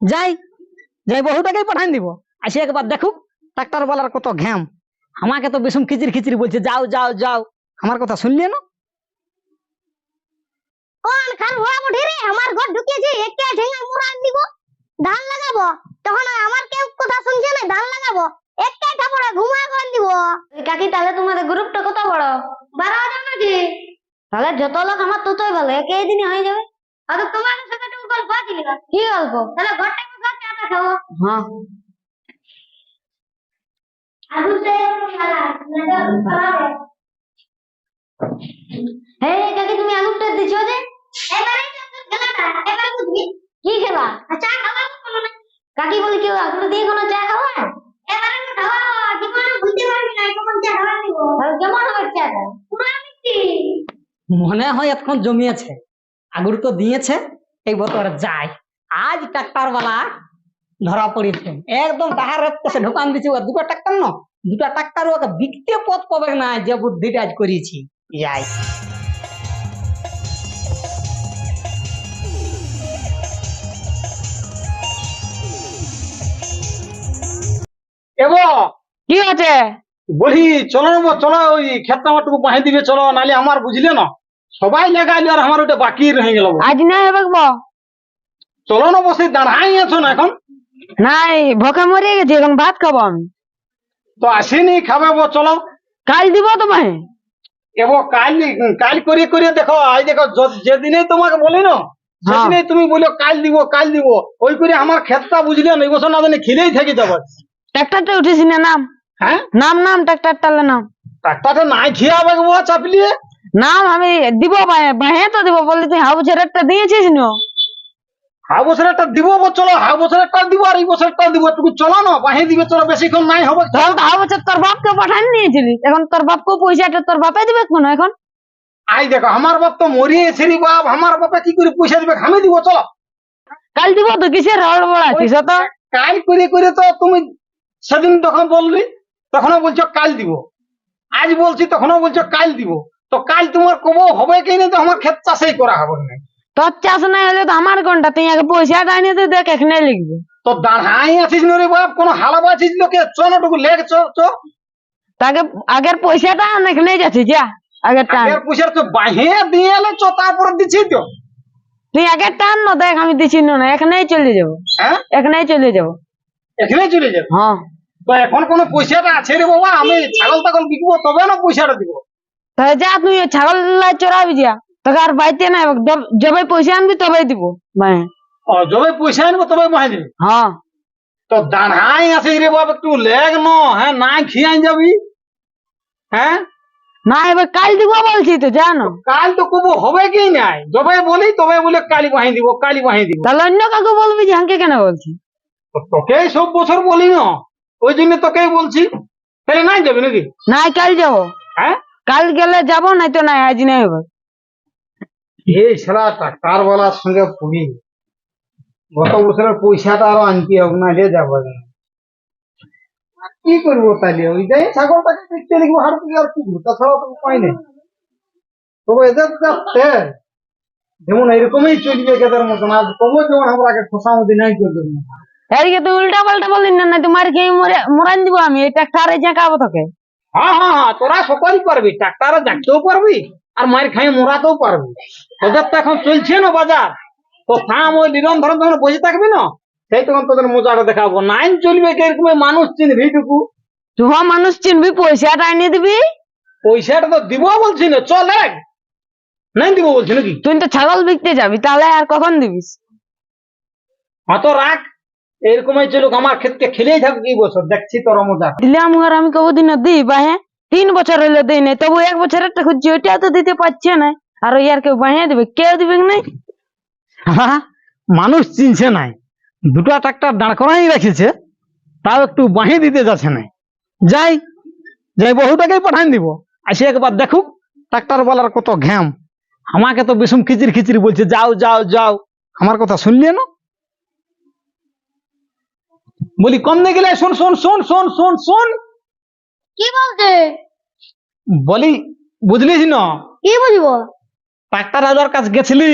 যাই যাই বহুটাকেই পাঠান দিব। আসি একবার দেখুক ট্রাক্টর বলার কত ঘ্যাম। আমাকে তো বিষম খিচির খিচির বলছে, যাও যাও যাও। আমার কথা শুনলে না? দিব তখন আমার কেউ কথা শুনছে দিব। কাকি, তাহলে তোমাদের তাহলে যত লোক আমার ততই ভালো একে দিনে হয়ে যাবে। আর তোমার সাথে একটু গল্প আছে কি গল্প? তাহলে ঘরটা কোথায় চাটা খাব হ্যাঁ। আগুন সে হে কাকি তুমি আগুনটা দিছো যে? এবারে তো খেলাটা এবারে তো কি খেলা? চা খাওয়া কোনো না কাকি বলি কেউ আগুন দিয়ে কোনো চা খাওয়া? এবারে তো খাওয়া জীবনে ভুলতে পারবি না কখন চা খাওয়া দিব কেমন হবে চাটা? পুরো মিষ্টি। মনে হয় এতক্ষণ জমিয়েছে। আগুর তো দিয়েছে এই বছর যায়। আজ ট্রাক্টর বালা ধরা পড়েছে। একদম তাহার কাছে ঢোকান দিচ্ছে দুটো ট্রাক্টর না দুটো ট্রাক্টর ওকে বিকতে পথ পাবে না যে বুদ্ধিটা আজ করিয়েছি যাই। এব কি আছে বলি চলো চলো ওই ক্ষেতটা আমারটুকু বাঁধে দিবে চলো নালে আমার বুঝলে না। সবাই লাগাইলে আর আমার ওটা বাকি রয়ে গেল। আজ না হবে গো চলো না বসে দাঁড়াই আছো না এখন? নাই ভকে মরে গেছি এখন ভাত খাব আমি। তো আসেনি খাবে বো চলো। কাল দিব তোমায়? এব কাল কাল করে করে দেখো আজ দেখো য- যেদিনেই তোমাকে বলি না সেদিনেই তুমি বলো কাল দিব কাল দিব। ওই করে আমার ক্ষেতটা বুঝলে না এই বছর না জানি খিলেই থেকে যাব। ট্রাক্টরটা উঠেছি না নাম? হ্যাঁ? নাম নাম ট্রাক্টরটালে নাম। ট্রাক্টরটা নাই খিয়াবে বো চাপলিয়ে। নাম আমি দিব বাহে বাহে তো দিব বললি তুই হাউ দিয়েছিস নো? হা বছর একটা দিব চলো হা বছর একটা দিব আর এই দিব একটু চলো না? বাহে দিবে চলো বেশিক্ষণ নাই হবে। ধর হাউ বছর তোর বাপকে পাঠান নিয়েছিলি এখন তোর বাপকে পয়সাটা তোর বাপে দিবে কোন এখন? আই দেখো আমার বাপ তো মরিয়েছে রে বাপ আমার বাপে কি করে পয়সা দিবে আমি দিব চলো। কাল দিব তো কিসের হড়বড় আছিস তো কাল করে করে তো তুমি সেদিন তখন বললি তখনও বলছো কাল দিব। আজ বলছি তখনও বলছো কাল দিব। তো কাল তোমার কব হবে কি না তো আমার ক্ষেত চাষই করা হবে না। তোর চাষ নাই হলে তো আমার কোনটা? তুই আগে পয়সাটা আনিয়ে তুই দেখ এখানে লিখবি। তো দাঁড়াই আছিস না রে বাপ কোনো হালাবা আছিস লোকে? চ নটুকু লেখ চ চ। তাকে আগের পয়সাটা এখানে যাচ্ছি যা। আগের টান। আগের পয়সার তো বাহে দিয়ে এলে চ তারপরে দিচ্ছি তো। তুই আগে টান না দেখ আমি দিচ্ছি না এখানেই চলে যাব। হ্যাঁ? এখানেই চলে যাব। এখানে চলে যাব? হ্যাঁ। তো এখন কোনো পয়সাটা আছে রে বাবা আমি ছাগল টাগল বিকবো তবে না পয়সাটা দিব। তাহলে যা তুই ছাগল চড়াবি যা তোকে আর বাইতে নাই যব- পয়সা আনবি তবেই দিব ও যবে পয়সা আনব তবে দিবি? হ্যাঁ। তো দাঁড়াই আছে রে বাবা একটু লেগ ন হ্যাঁ না খিয়াই যাবি? হ্যাঁ? না এবার কাল দিব বলছি তো জানো। কাল তো কবু হবে কি নাই? যবে বলি তবে বলে কালি বাহি দিব কালি বাহি দিব। তাহলে অন্য কাউকে বলবি যে হাঁকে কেন বলছি? তো তোকেই সব বছর বলি না ওই জন্য তোকেই বলছি। তাহলে নাই যাবি নাকি? নাই কাল যাব। হ্যাঁ? কাল গেলে যাব নাই তো নাই আজ নাই হবে। এই সারা টাকার বেলার সঙ্গে পুরি গত বছরের পয়সাটা আরও আনতে হবে না রে যাব না। আর কি করব তাহলে? ওইটাই ছাগলটাকে দেখতে লিখব হার কি আর কি তাছাড়া তো উপায় নেই। তবে এদের যাচ্ছে যেমন এরকমই চলবে এদের মতন আর তবু যেমন আমরা আগে খোসা মধ্যে নাই করবে না এদিকে তুই উল্টা পাল্টা বললি না নাই তোমার মরে মরান দিব আমি এই ট্রাক্টারে জাঁকাবো তোকে। হ্যাঁ হ্যাঁ হ্যাঁ তোরা সকলই পারবি ট্রাক্টারে জাগতেও পারবি আর মার খাই মোড়াতেও পারবি। তোদের তো এখন চলছে না বাজার। তো থাম ওই নিরম ধরন যখন বসে থাকবি না সেই তখন তোদের মজাটা দেখাবো। নাইন চলবে কীরকম মানুষ চিনবি টুকু? তুই মানুষ চিনবি পয়সাটা আনিয়ে দিবি। পয়সাটা তো দিব বলছি না চল এক নাই দিব বলছি নাকি? তুই তো ছাগল বিকতে যাবি তাহলে আর কখন দিবিস? হ্যাঁ তো রাখ। এরকমই চলুক আমার ক্ষেত্রে খেলেই থাকুক এই বছর দেখছি তোর মজা দিলে আমার আমি কবদিন দিই বাহে তিন বছর হইলে দিই নাই তবু এক বছর একটা খুঁজছি ওইটা তো দিতে পারছে না। আর ওই আর কেউ বাহিয়ে দিবে কেউ দিবে নাই? হ্যাঁ মানুষ চিনছে নাই। দুটো ট্রাক্টর দাঁড় করাই রেখেছে তাও একটু বাহি দিতে যাচ্ছে না যাই যাই বহু বহুটাকেই পাঠান দিব। আসি একবার দেখুক ট্রাক্টর বলার কত ঘ্যাম। আমাকে তো বিষম খিচির খিচির বলছে যাও যাও যাও। আমার কথা শুনলে না? বলি কম দিয়ে গেলে শোন শোন শোন শোন শোন শোন। কি বলছে বলি বুঝলিস না? কি বুঝব? ট্রাক্টর হাজার কাছে গেছিলি?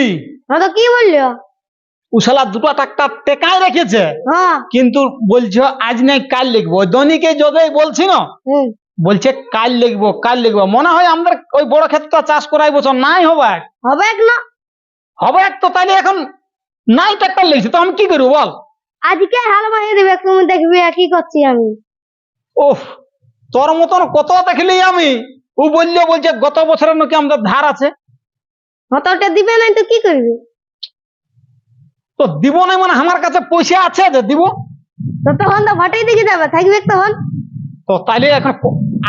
না তো কি বলল? উসালা দুটো ট্রাক্টর টেকায় রেখেছে। হ্যাঁ। কিন্তু বলছো আজ নাই কাল লিখব। দৈনিকে যতই বলছি না? হুম। বলছে কাল লিখব কাল লিখব। মনে হয় আমাদের ওই বড় ক্ষেতটা চাষ করাই বছর। নাই হবে হবে না। হবে তো তাইলে এখন নাই ট্রাক্টর লিখছে তো আমি কি করব বল? আজকে হাল বানিয়ে দিবে তুমি দেখবি কি করছি আমি। ওহ তোর মতন কত দেখলি আমি? ও বলল বলছে গত বছরের নাকি আমাদের ধার আছে। হতটা দিবে নাই তো কি করবি? তো দিব না মানে আমার কাছে পয়সা আছে যে দিব? তো তখন তো ভটেই দিকে যাবে থাকবে তখন। তো তাইলে এখন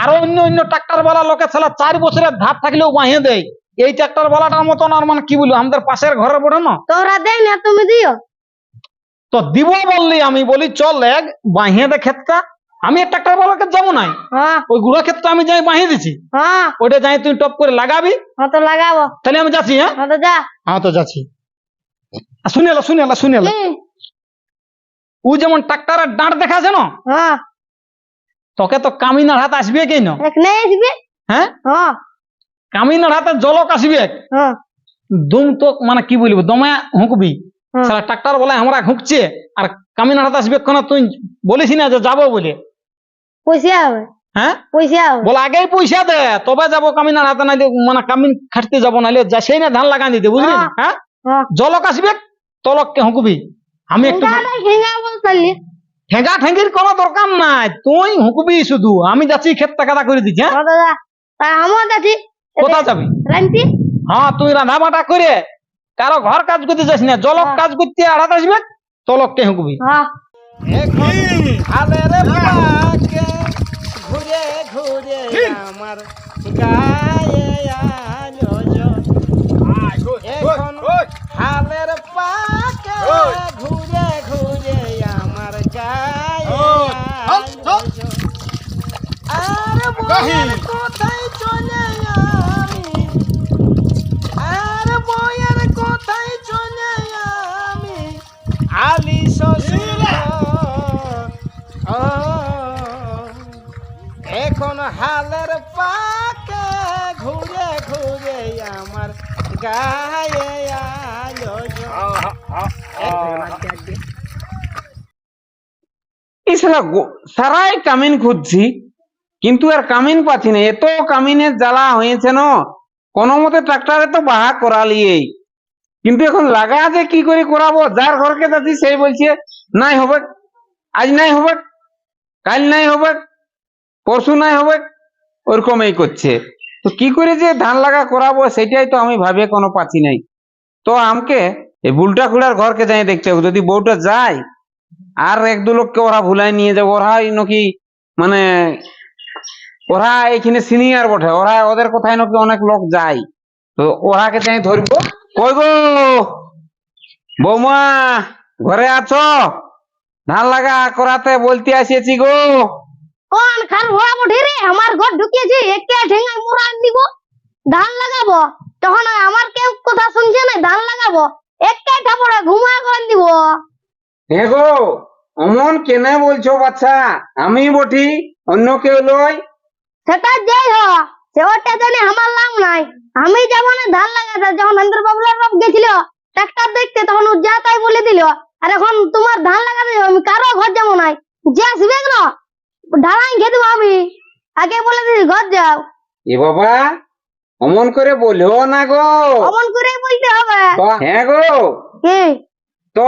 আরও অন্য অন্য ট্রাক্টর বালা লোকে ছেলে চার বছরের ধার থাকলেও বাহিয়ে দেয়। এই ট্রাক্টর বালাটার মতন আর মানে কি বলব আমাদের পাশের ঘরের বড় না? তোরা দেয় না তুমি দিও। তো দিব বললি আমি বলি চল এক বাহিয়ে দে ক্ষেতটা। আমি ট্রাক্টর বালাকে যাব নাই। হ্যাঁ। ওই গুড়া ক্ষেতটা আমি যাই বাহিয়ে দিছি। হ্যাঁ। ওইটা যাই তুই টপ করে লাগাবি। হ্যাঁ তো লাগাবো। তাহলে আমি যাচ্ছি হ্যাঁ? হ্যাঁ তো যাচ্ছি। শুনে এলো শুনে এলো শুনে এলো। ও যেমন ট্রাক্টরের ডাঁট দেখাছে না? তোকে তো কামিনার হাত আসবে কেন? এক নাই আসবে? হ্যাঁ? কামিনার হাতে জলক আসবে হ্যাঁ। দুম তো মানে কি বলব দমে হুঁকবি। সারা ট্রাক্টর বলে আমরা হুঁকছে আর কামিনার হাতে আসবে কেন তুই বলিস না যে যাব বলে। পয়সা হবে। হ্যাঁ? পয়সা হবে। বলে আগেই পয়সা দে তবে যাব কামিনার হাতে নাইলে মানে কামিন খাটতে যাব নাইলে সেই না ধান লাগাই দিতে বুঝলি? হ্যাঁ। হ্যাঁ? হ্যাঁ। জলক আসবে তলককে হুঁকবি। আমি একটু ঠেঙ্গা ঠেঙ্গির কোনো দরকার নাই তুই হুঁকবি শুধু। আমি যাচ্ছি ক্ষেতটা কাদা করে দিচ্ছি হ্যাঁ? আমার যাচ্ছি। কোথায় যাবি? রান্তি হ্যাঁ তুই রাধা বাটা করে কারও ঘর কাজ করতে যাস না জলক হ্যাঁ। কাজ করতে আড়াত আসবে হুঁকবি হ্যাঁ। হালের পাকে ঘুরে ঘুরে আমার গায়ে আলো এখন হালের পাকে ঘুরে ঘুরে আমার গায়ে আর কোথায় গো- সারাই কামিন খুঁজছি, কিন্তু আর কামিন পাচ্ছি না। এত কামিনের জ্বালা হয়েছে না, কোনো মতে ট্রাক্টরে তো বাহা করালিয়েই। কিন্তু এখন লাগা যে কি করে করাবো? যার ঘরকে যাচ্ছি, সেই বলছে, নাই হবে, আজ নাই হবে, কাল নাই হবে, পরশু নাই হবে, ওরকমই করছে। তো কি করে যে ধান লাগা করাবো সেটাই তো আমি ভাবে কোনো পাচ্ছি নাই। তো আমাকে এই বুলটা খুড়ার ঘরকে যাই দেখতে হবে। যদি বউটা যায় আর এক দু লোককে ওরা ভুলাই নিয়ে যাবে। ওরা নাকি মানে ওরা এখানে সিনিয়র বটে। ওরা ওদের কোথায় নাকি অনেক লোক যায়। তো ওরাকে চাই ধরবো কই গো বৌমা, ঘরে আছো? ধান লাগা করাতে বলতে আসিয়েছি গো। কোন খার ভরা বটে রে? আমার ঘর ঢুকিয়েছে, একে ঠেঙ্গা মুড়া আন দিব। ধান লাগাবো। তখন আমার কেউ কথা শুনছে না, ধান লাগাবো। একে ঠাপড়ে ঘুমা করে দিব। হ্যাঁ গো অমন কেনে বলছো বাচ্চা? আমি বটি অন্য কেউ লয় সেটা যাই হ সেটা জানি আমার লাভ নাই। আমি যেমন ধান লাগাতে যখন হেন্দ্র বাবুলার বাপ গেছিল ট্রাক্টর দেখতে তখন ও যা তাই বলে দিল। আর এখন তোমার ধান লাগাতে আমি কারও ঘর যাব নাই। যে আসবে না ঢালাই দেবো আমি। আগে বলে দিছি ঘর যাও। এ বাবা অমন করে বলো না গো। অমন করে বলতে হবে। হ্যাঁ গো। কি তো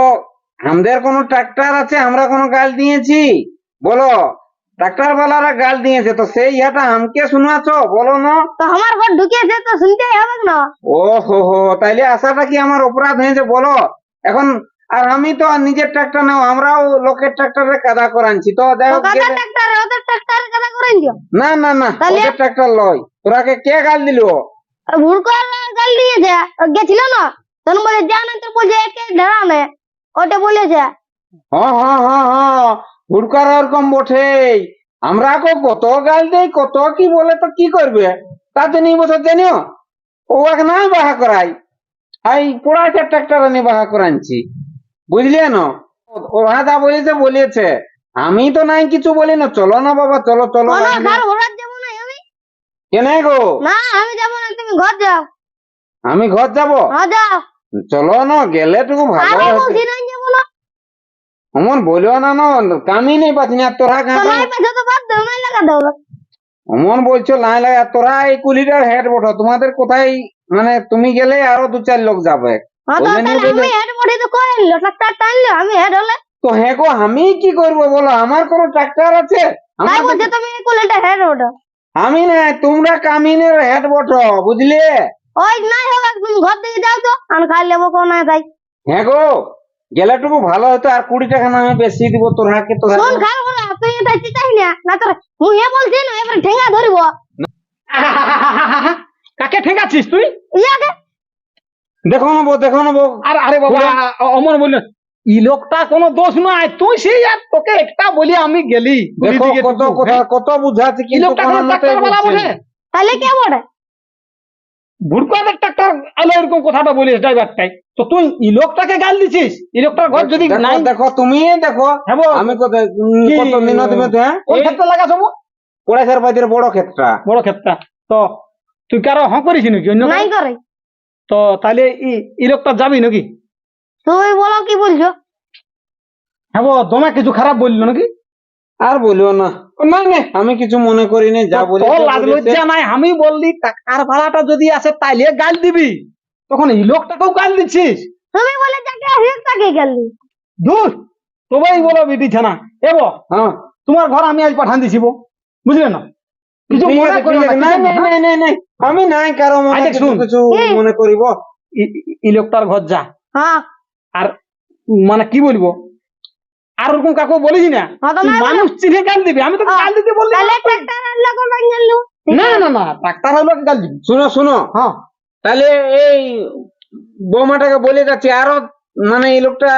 আমাদের কোনো ট্রাক্টর আছে আমরা কোনো গাল দিয়েছি। বলো ট্রাক্টর বালারা গাল দিয়েছে তো সেই ইহাটা আমকে শোনাছো বলো না। তো আমার ঘর ঢুকিয়েছে তো শুনতেই হবে না ও হো হো তাইলে আশাটা কি আমার অপরাধ হয়েছে বলো। এখন আর আমি তো আর নিজের ট্রাক্টর নাও আমরাও লোকের ট্রাক্টরে কাদা করাচ্ছি তো না না না? ওদের ট্রাক্টর লয়। তোরাকে কে গাল দিল? ভুল করে গাল দিয়েছে গেছিল না? তখন বলে যা না তো বলছে একে ঢেরা নে। ওটা হ্যাঁ হ্যাঁ হ্যাঁ হ্যাঁ হুড়কার ওরকম আমরা কো কত গাল দেই কত কি বলে তো কি করবে? তা তো নিয়ে বছর জানিও। ও নাই বাহা করাই। এই ট্রাক্টর নিয়ে বাহা বুঝলে না? ওরা যা বলেছে বলেছে। আমি তো নাই কিছু বলি না। চলো না বাবা চলো চলো। কোনো না গো? না আমি যাব না তুমি ঘর যাও। আমি ঘর যাব? হ্যাঁ যাও। চলো না গেলে টুকু ভালো আরে হতো। বলছি নাই যাব না অমন বলিও না না কামি নেই পাচ্ছি না তোরা লাগা অমন বলছো লাই আর তোরা এই কুলিটার হেড বটো তোমাদের কোথায় মানে তুমি গেলে আরও দু চার লোক যাবে। তো হ্যাঁ গো আমি কি করব বলো? আমার কোনো ট্রাক্টর আছে? আমি না তোমরা কামিনের হেড বটো বুঝলে? ওই নাই হবে তুমি ঘর থেকে যাও তো আমি খাই লেবো কোন নাই তাই হ্যাঁ গো। গেলেটুকু ভালো হতো আর কুড়ি টাকা না আমি বেশি দিব তোরা কে তোরা শোন খাল বলে তুই এটা চিতাই না না তোর মুহে বলছি না এবার ঠেঙ্গা ধরিব। কাকে ঠেকাচ্ছিস তুই? ইয়াকে। দেখো নেব দেখো নেব আর আরে বাবা অমর বলল ই লোকটা কোনো দোষ নয় তুই সেই আর তোকে একটা বলি আমি গেলি দেখো কত কথা হ্যাঁ? কত বুঝাচ্ছে কিন্তু লোকটা কোনো বালা বুঝছে তাহলে কে বটে ভুড়কাদের ট্রাক্টর আলো এরকম কথাটা বলিস ড্রাইভারটাই তো তুই ই লোকটাকে গাল দিছিস? ই লোকটার ঘর যদি নাই দেখো তুমি দেখো হ্যাঁ আমি কত মিনতি হ্যাঁ? কোন ক্ষেত্রে হব কোড়াইশার বাইদের বড় ক্ষেত্রটা বড় ক্ষেত্রটা তো তুই কারও হ্যাঁ করিস নাকি অন্য নাই করে? তো তাহলে ই ই যাবি নাকি? তুমি বলো কি বলছো? হ্যাঁ দমে কিছু খারাপ বলল নাকি? আর বলিও না। না না আমি কিছু মনে করিনি যা বলি লাজ লজ্জা নাই আমি বললি টাকার ভাড়াটা যদি আসে তাইলে গাল দিবি। তখন এই লোকটাকেও গাল দিচ্ছিস? তুমি বলে যাকে আসিস তাকে গেলি দূর তবেই বলো বিটি ছানা। এব হ্যাঁ তোমার ঘর আমি আজ পাঠান দিছিব বুঝলে না? কিছু মনে আছে, করো ঠিক না, আছে। নাই, নাই, নাই, নাই, নাই। আমি নাই কারও মনে আচ্ছা, কিছু শুন। কিছু এই। মনে করিব। ই- ই- ই লোকটার ঘর যা। হ্যাঁ। আর মানে কি বলব? আর ওরকম কাকু বলিস না? হ্যাঁ মানুষ চিনে গাল দিবি। আমি তো হ্যাঁ। গাল দিতে বললি না না না ডাক্তার হলো গাল দিবি। শুনো শুনো। হ্যাঁ। তাহলে এই বৌমাটাকে বলে যাচ্ছি আরও মানে এই লোকটা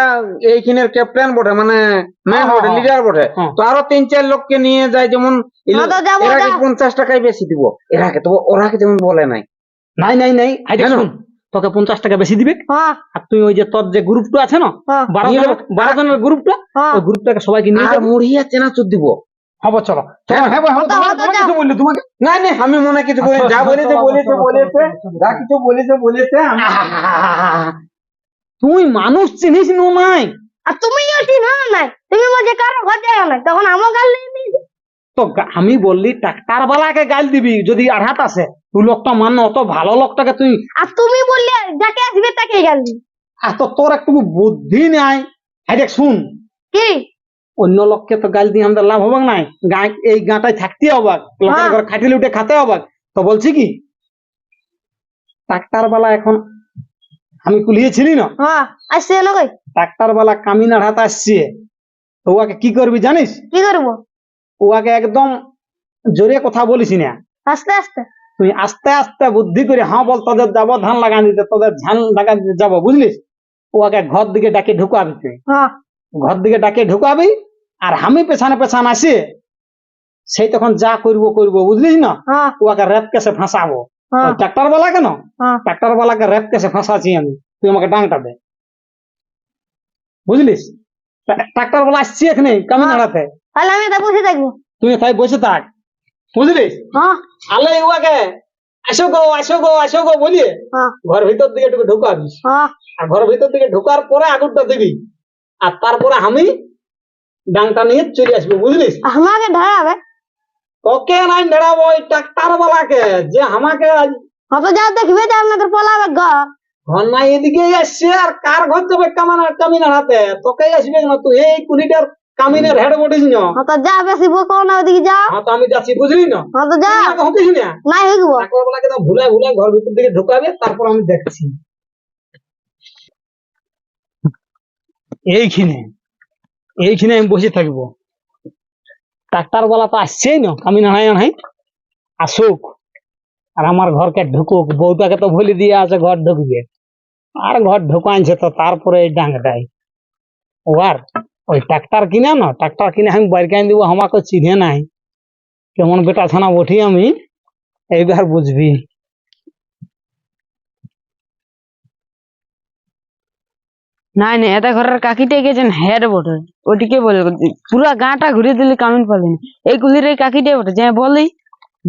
এইখানের ক্যাপ্টেন বটে মানে ম্যান বটে। লিডার বটে। হ্যাঁ। তো আরও তিন চার লোককে নিয়ে যায় যেমন এরাকে পঞ্চাশ টাকায় বেশি দিব। এরাকে তো ওরাকে যেমন বলে নাই। নাই নাই নাই তোকে পঞ্চাশ টাকা বেশি দিবে। হ্যাঁ। আর তুই ওই যে তোর যে গ্রুপটা আছে না হ্যাঁ। বারো জনের গ্রুপটা ওই গ্রুপটাকে সবাইকে নিয়ে আর যাব। মুড়ি আর চেনাচুর দিব। হব চলো। হ্যাঁ, হ্যাঁ হ্যাঁ তোমাকে যাও। কিছু বললি তোমাকে না না আমি মনে কিছু করি যা বলেছে বলেছে বলেছে। যা কিছু বলেছে বলেছে তুই মানুষ চিনিস নো নাই? আর তুমিও চিনো নাই? তুমি বলছে কারও ঘর না তখন আমার গাল তো আমি বললি ট্রাক্টার বালাকে গাল দিবি যদি আঘাত আছে। তুই লোকটা মান অত ভালো লোকটাকে তুই আর তুমি বললে যাকে আসবে তাকে গাল দিবি। আর তো তোর একটু বুদ্ধি নাই। হ্যাঁ দেখ শুন। কি? অন্য লোককে তো গাল দিয়ে আমাদের লাভ হবে নাই। গাঁ এই গাঁটায় থাকতে হবে লোকের হ্যাঁ। ঘরে খাটিলে উঠে খেতে হবে তো বলছি কি ট্রাক্টার বালা এখন আমি কুলিয়েছিলি না? হ্যাঁ আসছে না কই? ট্রাক্টার বালা কামিনার হাতে আসছে। তো ওকে কি করবি জানিস? কি করব? ওকে একদম জোরে কথা বলিস না। আস্তে আস্তে। তুই আস্তে আস্তে বুদ্ধি করে হ্যাঁ বল তোদের যাব ধান লাগান দিতে তোদের ধান লাগান যাব বুঝলিস? ওকে ঘর দিকে ডাকে ঢুকাবি তুই হ্যাঁ। ঘর দিকে ডাকে ঢুকাবি আর আমি পেছনে পেছনে আসি। সেই তখন যা করব করব বুঝলিস না? হ্যাঁ। ওকে রেপ কেসে ফাঁসাবো। হ্যাঁ। ট্রাক্টর বলা কেন? হ্যাঁ। ট্রাক্টর বালাকে রেপ কেসে ফাঁসাছি আমি। তুই আমাকে ডাংটা দে। বুঝলিস? ট্রাক্টর বালা আসছি এখানে কামি নাড়াতে তাহলে আমি তা বসে থাকব। তুই তাই বসে থাক। বুঝলিস? হ্যাঁ। আলে ওকে আসো গো আসো গো আসো গো বলিয়ে হ্যাঁ। ঘর ভিতর দিকে ঢুকাবি। হ্যাঁ। আর ঘর ভিতর দিকে ঢুকার পরে আগুনটা দিবি। আর তারপরে আমি ডাংটা নিয়ে চলে আসব বুঝলিস? আমাকে ধরাবে? ওকে নাই দাঁড়াবো ওই ট্রাক্টার বালাকে যে আমাকে আজ হ্যাঁ তো যাও দেখবে যে আপনাদের পলাবে ঘর ঘর নাই এদিকে আসছে আর কার ঘর যাবে কামানার কামিনার হাতে? তোকে আসবে না তুই এই কুড়িটার কামিনের হেড বটিস না। যা বেশি বকো না ওদিকে যাও। হ্যাঁ তো আমি যাচ্ছি বুঝলি না? হ্যাঁ তো যা হতিস না। নাই হইব। ট্রাক্টর বালাকে তো ভুলাই ভুলাই ঘর ভিতর দিকে ঢুকাবে তারপর আমি দেখছি। এইখানে এইখানে আমি বসে থাকব। ট্রাক্টর বালা তো আসছেই না, আমি না নাই নাই আসুক। আর আমার ঘরকে ঢুকুক, বউটাকে তো বলে দিয়ে আছে ঘর ঢুকবে। আর ঘর ঢুকাইছে তো তারপরে এই ডাঙ্গটাই ও আর ওই ট্রাক্টর কিনে না ট্রাক্টর কিনে আমি বাইর কাইন দিব, আমাকে চিনে নাই। কেমন বেটা ছানা বঠি আমি, এইবার বুঝবি। নাই নাই এটা ঘরের কাকিটা গেছেন হেড বটে। ওটিকে বলে পুরা গাঁটা ঘুরে দিলে কামিন পালি এই কুলির এই কাকিটাই বটে যাই বলি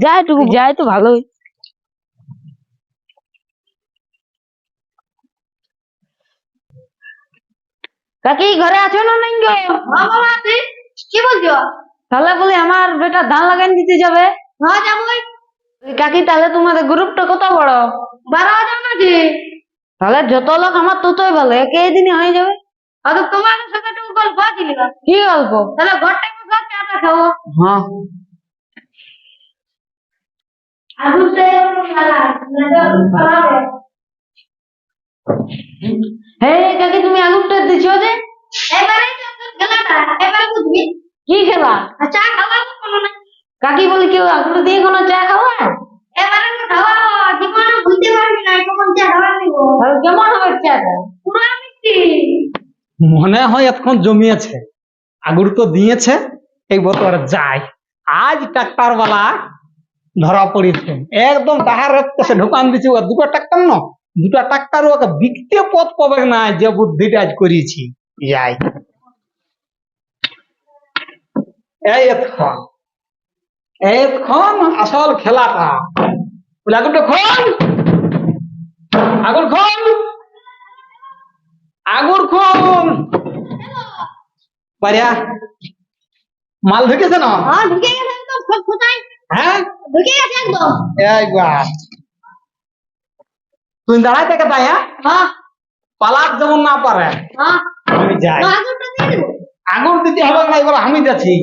যায় টুকু যায় তো ভালোই। কাকি ঘরে আছো না নাই গো? কি বলছো? তাহলে বলি আমার বেটা ধান লাগাই দিতে যাবে। হ্যাঁ যাবোই। কাকি তাহলে তোমাদের গ্রুপটা কত বড়? বারো হাজার নাকি? তাহলে যত লোক আমার ততই ভালো একে দিনে হয়ে যাবে। আর তোমার সাথে একটু গল্প আছিল কি গল্প? তাহলে ঘরটাই বসে চাটা খাব। হ্যাঁ। কাকি তুমি আগুনটা দিছো যে? এবারে খেলাটা এবারে বুঝবি কি খেলা চা না কাকি বলি কেউ আগুন দিয়ে কোনো চা খাওয়া এবারে তো খাওয়াবো জীবনে ভুলতে পারবি না কখন চা মনে হয় এতক্ষণ জমিয়েছে। আগুর তো দিয়েছে এই বছর যায়। আজ ট্রাক্টর বালা ধরা পড়েছে। একদম তাহার সে ঢোকান দিচ্ছে ও দুটো ট্রাক্টর ন দুটো ট্রাক্টর ওকে বিকতে পথ পাবে না যে বুদ্ধিটা আজ করেছি যাই। এই এতক্ষণ। এতক্ষণ আসল খেলাটা। বলে আগুনটা আগুন খোল আগুন খোল পারিয়া মাল ঢুকেছে না? হ্যাঁ ঢুকে গেছে একদম সব কোথায়? হ্যাঁ? ঢুকে গেছে একদম। এইবার তুই দাঁড়াই থেকে তাই হ্যাঁ? পালাক যেমন না পারে। আমি যাই। আগুন দিতে হবে না এবার আমি যাচ্ছি।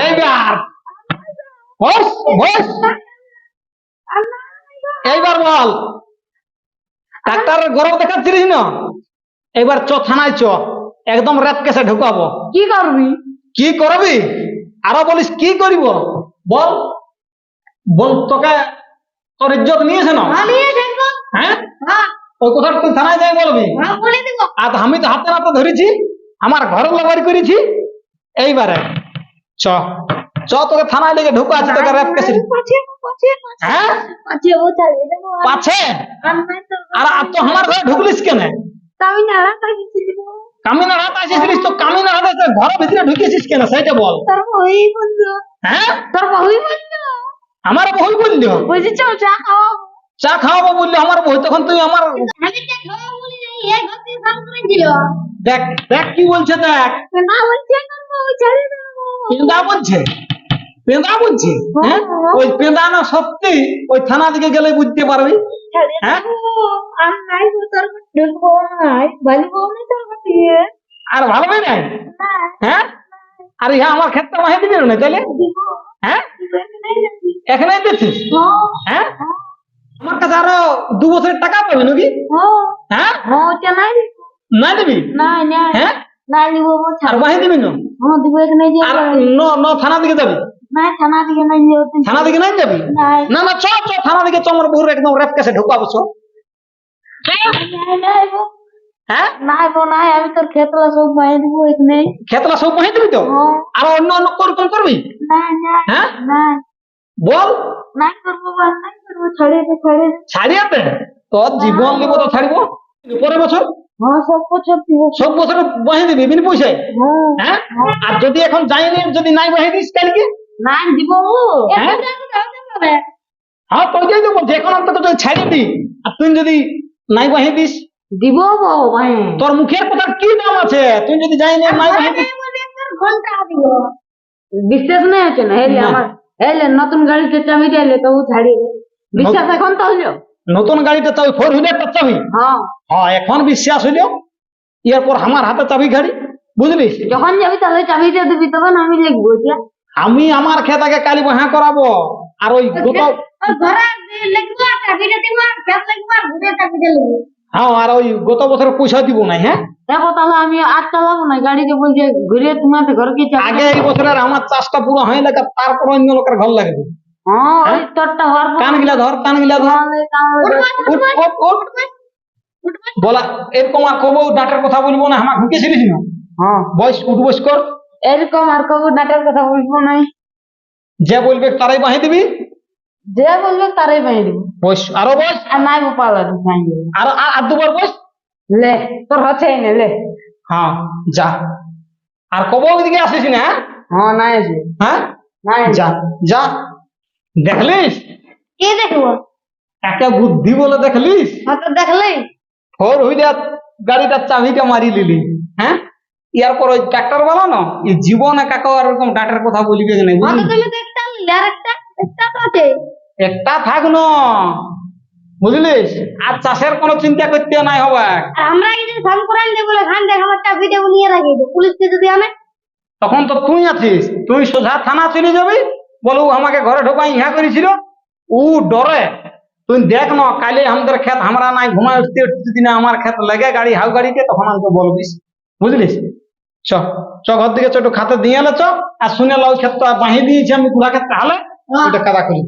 এইবার বস বস এইবার বল। ডাক্তারের গরম দেখাচ্ছিলিস না? এবার চ থানায় চ। একদম রেপ কেসে ঢুকাবো। কি করবি? কি করবি? আরও বলিস কি করিব? বল। বল তোকে তোর ইজ্জত নিয়েছে না? হ্যাঁ? হ্যাঁ। ওই কথাটা তুই থানায় যাই বলবি। হ্যাঁ আর আমি তো হাতে হাতে ধরেছি। আমার ঘরে লাগারি করেছি। এইবারে চ। চ তোকে থানায় লেগে ঢুকা আছে তোকে রেপ কেসে হ্যাঁ? পাছে ও পাছে আর তো। আমার ঘরে ঢুকলিস কেন? কামিনা আসিস তো কামিনা ঘরের ভিতরে ঢুকেছিস কেন সেটা বল। তোর বই বন্ধু। হ্যাঁ? তোর বই বন্ধু। আমার বই চল চা খাওয়াবো। চা খাওয়াবো বললি আমার বই তখন তুই আমার আমি চা খাওয়াবো বলি এই সাম করে দেখ দেখ কি বলছে দেখ। না বলছি দেবো। পেন্দা বলছে? পেন্দা বলছে হ্যাঁ। ওই পেন্দা না সত্যি ওই থানা দিকে গেলে বুঝতে পারবি। হ্যাঁ? আর নাই ভালো নেই। হয় হ্যাঁ? আর ইহা আমার ক্ষেত্রে মাহে দিবি না তাহলে হ্যাঁ? এখানে দিচ্ছিস হ্যাঁ। হ্যাঁ? আমার কাছে আরও দু বছরের টাকা পাবি নাকি? হ্যাঁ। হ্যাঁ? হ্যাঁ না দিবি। হ্যাঁ? বউ আর বাহি দিবি না? হ্যাঁ দিব এখানে যে আর ন ন থানা দিকে যাবি? থানা দিকে নাই যাবি? না না চ চ থানা দিকে চ আমার বহুর একদম রেপ কাছে ঢুকাবো চ। নাই নাই বউ হ্যাঁ নাই বউ নাই আমি তোর খেতলা সব বাইরে দিব এখানে খেতলা সব বাহি দিবি তো? আর অন্য অন্য কোন কোন করবি নাই নাই হ্যাঁ নাই। বল। নাই করব বা নাই করব ছাড়িয়ে দে ছাড়িয়ে দে ছাড়িয়ে দে তোর জীবন নিব তো ছাড়িব পরের বছর সব বছর দিব। সব বছর বাহি দিবি বিন পয়সায় হ্যাঁ আর যদি এখন যাইনি যদি নাই বাহি দিস কালকে দিব হ্যাঁ? হ্যাঁ তো যাই তো বলছি এখন অন্তত যদি দি। আর তুই যদি নাই বাহি দিস। দিব ভাই তোর মুখের কথা কি আছে? তুই যদি যাইনি নাই বাহি দিস। ঘণ্টা দিব। বিশ্বাস নাই হচ্ছে না? হেলে আমার হেলে নতুন গাড়িতে চাবি দিলে তো ছাড়িয়ে দে বিশ্বাস এখন তো হলো নতুন গাড়িটা চাবি ফোর হুইলারটা চাবি? হ্যাঁ। হ্যাঁ এখন বিশ্বাস হইল। এরপর আমার হাতে চাবি গাড়ি বুঝলিস? যখন যাবি তাহলে চাবিটা দিবি তখন আমি লিখব যা আমি আমার খেতাকে কালি বাহা করাবো। আর ওই ঘরে ঘুরে হ্যাঁ আর ওই গত বছর পয়সা দিব না হ্যাঁ? দেখো তাহলে আমি আর চালাবো না গাড়িতে বলছে ঘুরে তোমাদের ঘরকে চাবি আগে এই বছরের আমার চাষটা পুরো হয়ে লাগে তারপর অন্য লোকের ঘর লাগবে। হ্যাঁ ওই হ্যাঁ? তোরটা হওয়ার কান গিলা ধর কান গিলা। বলা এরকম আর কবো ডাটার কথা বলব না আমার ঢুকেছিলিস না? হ্যাঁ। বয়স উঠ বয়স কর। এরকম আর কবু নাটের কথা বলব নাই। যে বলবে তারাই বাহি দিবি? যে বলবে তারাই বানিয়ে দিব। বয়স আরও বয়স আর নাই পালা বানিয়ে দিব আর আর- আর দুবার বয়স লে তোর হচ্ছে না লে। হ্যাঁ যা। আর কবো ওইদিকে আসিস না হ্যাঁ? হ্যাঁ নাই আছে হ্যাঁ? নাই যা যা। দেখলিস? কে দেখব? একে বুদ্ধি বলে দেখলিস? হয়তো দেখলেই। ফোর হুইলার গাড়িটার চাবিটা মারি লিলি হ্যাঁ? ইয়ার পর ওই ট্রাক্টর বালা না এই জীবনে কাকে এরকম ডাটার কথা বলিবে বুঝলি? একটা একটা একটা একটা থাক না। বুঝলিস? আর চাষের কোনো চিন্তা করতে নাই হবে। আমরা এই যে ধান করান দেবো ধান দেখ আমার চাবি দেবো নিয়ে রাখি পুলিশকে যদি আনে। তখন তো তুই আছিস। তুই সোজা থানা চলে যাবি। বলু আমাকে ঘরে ঢোকাই ইহা করেছিল। ও ডরে। তুই দেখ না কালে আমাদের ক্ষেত আমরা নাই ঘুমায় উঠতে উঠতে দিনে আমার ক্ষেত লেগে গাড়ি হাউ গাড়িতে তখন আমাকে বলবিস বুঝলিস? চ চ ঘর একটু খাতে দিয়ে এলে চ আর শুনে লাউ খেত তো বাহি দিয়েছি আমি কুড়া ক্ষেত্রে তাহলে ওটা কাদা করি